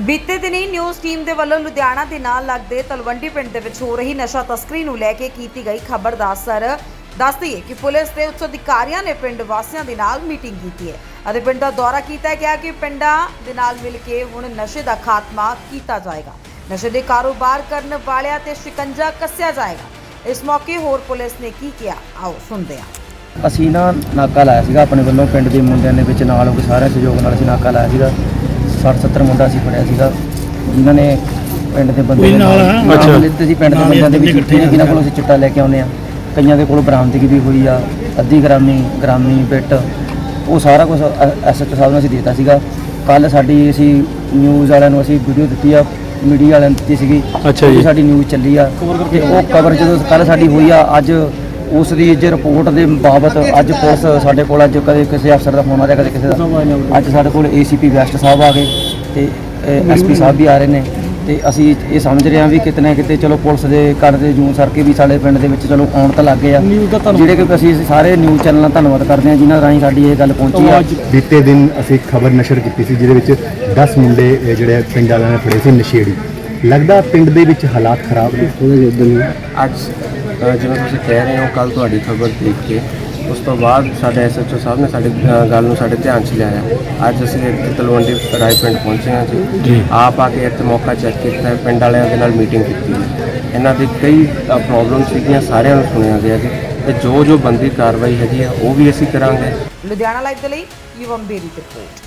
ਬੀਤੇ ਦਿਨੀ news team ਦੇ ਵੱਲੋਂ ਲੁਧਿਆਣਾ ਦੇ ਨਾਲ ਲੱਗਦੇ ਤਲਵੰਡੀ ਪਿੰਡ ਦੇ ਵਿੱਚ ਹੋ ਰਹੀ ਨਸ਼ਾ ਤਸਕਰੀ ਨੂੰ ਲੈ ਕੇ ਕੀਤੀ ਗਈ ਖਬਰ ਦਾ ਅਸਰ। ਦੱਸਦੀ ਹੈ ਕਿ ਪੁਲਿਸ ਦੇ ਉੱਚ ਅਧਿਕਾਰੀਆਂ ਨੇ ਪਿੰਡ ਵਾਸੀਆਂ ਦੇ ਨਾਲ ਮੀਟਿੰਗ ਕੀਤੀ ਹੈ ਅਤੇ ਪਿੰਡ ਦਾ ਦੌਰਾ ਕੀਤਾ ਗਿਆ ਕਿ ਪਿੰਡਾਂ ਦੇ ਨਾਲ ਮਿਲ ਕੇ ਹੁਣ ਨਸ਼ੇ ਦਾ ਖਾਤਮਾ ਕੀਤਾ ਜਾਏਗਾ। ਨਸ਼ੇ ਦੇ ਕਾਰੋਬਾਰ ਕਰਨ ਵਾਲਿਆਂ ਤੇ ਸ਼ਿਕੰਜਾ ਕੱਸਿਆ ਜਾਏਗਾ। ਇਸ ਮੌਕੇ ਹੋਰ ਪੁਲਿਸ ਨੇ ਕੀ ਕਿਹਾ? ਆਓ ਸੁਣਦੇ ਹਾਂ। ਅਸੀਂ ਨਾ ਨਾਕਾ ਲਾਇਆ ਸੀਗਾ ਆਪਣੇ ਵੱਲੋਂ ਪਿੰਡ ਦੇ ਮੁੰਡਿਆਂ ਦੇ ਵਿੱਚ ਨਾਲ ਹੋ ਸਾਰਿਆਂ ਸਹਿਯੋਗ ਨਾਲ ਅਸੀਂ ਨਾਕਾ ਲਾਇਆ ਸੀਗਾ। 60 70 ਮੁੰਡਾ ਅਸੀਂ ਫੜਿਆ ਸੀਗਾ ਜਿਨ੍ਹਾਂ ਨੇ ਪਿੰਡ ਦੇ ਬੰਦੇ ਕੋਈ ਨਾਲ? ਅੱਛਾ। ਲਿੱਤੇ ਸੀ ਪਿੰਡ ਦੇ ਬੰਦਿਆਂ ਦੇ ਵਿੱਚ ਇਕੱਠੇ ਜਿਨ੍ਹਾਂ ਕੋਲੋਂ ਅਸੀਂ ਚਿੱਟਾ ਲੈ ਕੇ ਆਉਂਦੇ ਆ ਕਈਆਂ ਦੇ ਕੋਲ ਬਰਾਮਦਗੀ ਵੀ ਹੋਈ ਆ ਅੱਧੀ ਗ੍ਰਾਮੀ ਗ੍ਰਾਮੀ ਬਿੱਟ ਉਹ ਸਾਰਾ ਕੁਝ ਐਸਐਚਓ ਸਾਹਿਬ ਨੂੰ ਅਸੀਂ ਦਿੱਤਾ ਸੀਗਾ ਕੱਲ ਸਾਡੀ ਅਸੀਂ ਨਿਊਜ਼ ਵਾਲਿਆਂ ਨੂੰ ਅਸੀਂ ਵੀਡੀਓ ਦਿੱਤੀ ਆ ਮੀਡੀਆ ਵਾਲਿਆਂ ਨੂੰ ਦਿੱਤੀ ਸੀਗੀ ਅੱਛਾ ਜੀ। ਸਾਡੀ ਨਿਊਜ਼ ਚੱਲੀ ਆ ਤੇ ਉਹ ਕਵਰ ਜਦੋਂ ਕੱਲ ਸਾਡੀ ਹੋਈ ਆ ਅੱਜ ਉਸ ਦੀ ਜੇ ਰਿਪੋਰਟ ਦੇ ਬਾਬਤ ਅੱਜ ਪੁਲਿਸ ਸਾਡੇ ਕੋਲ ਅੱਜ ਕਦੇ ਕਿਸੇ ਅਫਸਰ ਦਾ ਫੋਨ ਆ ਰਿਹਾ ਕਦੇ ਕਿਸੇ ਦਾ। ਅੱਜ ਸਾਡੇ ਕੋਲ ਏਸੀਪੀ ਵੈਸਟ ਸਾਹਿਬ ਆ ਗਏ ਤੇ ਐਸਪੀ ਸਾਹਿਬ ਵੀ ਆ ਰਹੇ ਨੇ ਤੇ ਅਸੀਂ ਇਹ ਸਮਝ ਰਹੇ ਹਾਂ ਵੀ ਕਿਤੇ ਨਾ ਕਿਤੇ ਚਲੋ ਪੁਲਿਸ ਦੇ ਕਰ ਦੇ ਜੂਨ ਸਰ ਕੇ ਵੀ ਸਾਡੇ ਪਿੰਡ ਦੇ ਵਿੱਚ ਚਲੋ ਆਉਣ ਤਾਂ ਲੱਗ ਗਏ ਆ। ਜਿਹੜੇ ਕਿ ਅਸੀਂ ਸਾਰੇ ਨਿਊਜ਼ ਚੈਨਲਾਂ ਦਾ ਧੰਨਵਾਦ ਕਰਦੇ ਹਾਂ ਜਿਨ੍ਹਾਂ ਰਾਹੀਂ ਸਾਡੀ ਇਹ ਗੱਲ ਪਹੁੰਚੀ ਆ। ਬੀਤੇ ਦਿਨ ਅਸੀਂ ਖਬਰ ਨਸ਼ਰ ਕੀਤੀ ਸੀ ਜਿਹਦੇ ਵਿੱਚ 10 ਮੁੰਡੇ ਜਿਹੜੇ ਪਿੰਡ ਵਾਲਿਆਂ ਨੇ ਫੜੇ ਸੀ ਨਸ਼ੇੜੀ। ਲੱਗਦਾ ਪਿੰਡ ਦੇ ਵਿੱਚ ਹਾਲਾਤ ਖਰਾਬ ਨੇ। ਅੱਜ ਜਿਵੇਂ ਤੁਸੀਂ ਕਹਿ ਰਹੇ ਹੋ ਕੱਲ ਤੁਹਾਡੀ ਖਬਰ ਦੇਖ ਕੇ ਉਸ ਤੋਂ ਬਾਅਦ ਸਾਡੇ ਐਸਐਚਓ ਸਾਹਿਬ ਨੇ ਸਾਡੀ ਅ, ਗੱਲ ਨੂੰ ਸਾਡੇ ਧਿਆਨ 'ਚ ਲਿਆਇਆ। ਅੱਜ ਅਸੀਂ ਇੱਥੇ ਤਲਵੰਡੀ ਰਾਏ ਪਿੰਡ ਪਹੁੰਚੇ ਹਾਂ ਜੀ। ਆਪ ਆ ਕੇ ਇੱਥੇ ਮੌਕਾ ਚੈੱਕ ਕੀਤਾ ਹੈ, ਪਿੰਡ ਵਾਲਿਆਂ ਦੇ ਨਾਲ ਮੀਟਿੰਗ ਕੀਤੀ ਹੈ। ਇਹਨਾਂ ਦੀ ਕਈ ਪ੍ਰੋਬਲਮ ਸੀਗੀਆਂ ਸਾਰਿਆਂ ਨੂੰ ਸੁਣਿਆ ਗਿਆ ਜੀ। ਤੇ ਜੋ ਜੋ ਬੰਦੀ ਕਾਰਵਾਈ ਹੈਗੀ ਆ ਉਹ ਵੀ ਅਸੀਂ ਕਰਾਂਗੇ। ਲੁਧਿਆਣਾ ਲਾਈਵ ਦੇ ਲਈ ਯੁਵਮ ਬੇਰੀ ਦੀ ਰਿਪੋਰਟ।